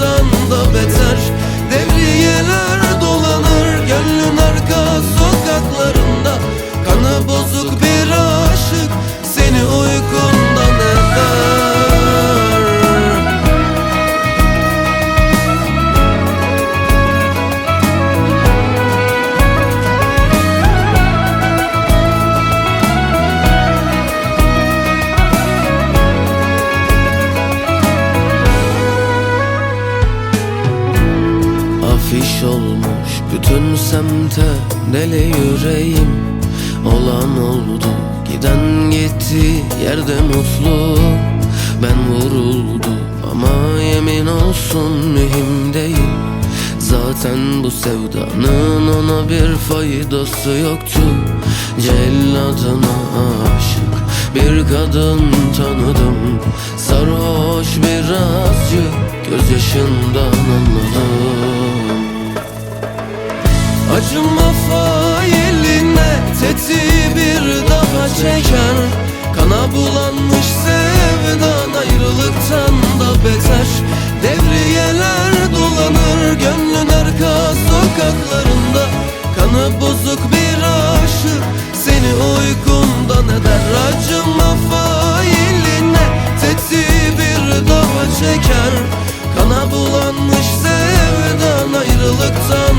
ayrılıktan Afiş olmuş bütün semte deli yüreğim. Olan oldu giden gitti yerde mutlu. Ben vuruldum ama yemin olsun mühim değil. Zaten bu sevdanın ona bir faydası yoktu. Celladına aşık bir kadın tanıdım. Sarhoş birazcık gözyaşından bulanmış sevdan ayrılıktan da beter. Devriyeler dolanır gönlün arka sokaklarında. Kanı bozuk bir aşık seni uykundan eder. Acıma failine tetiği bir daha çeker. Kana bulanmış sevdan ayrılıktan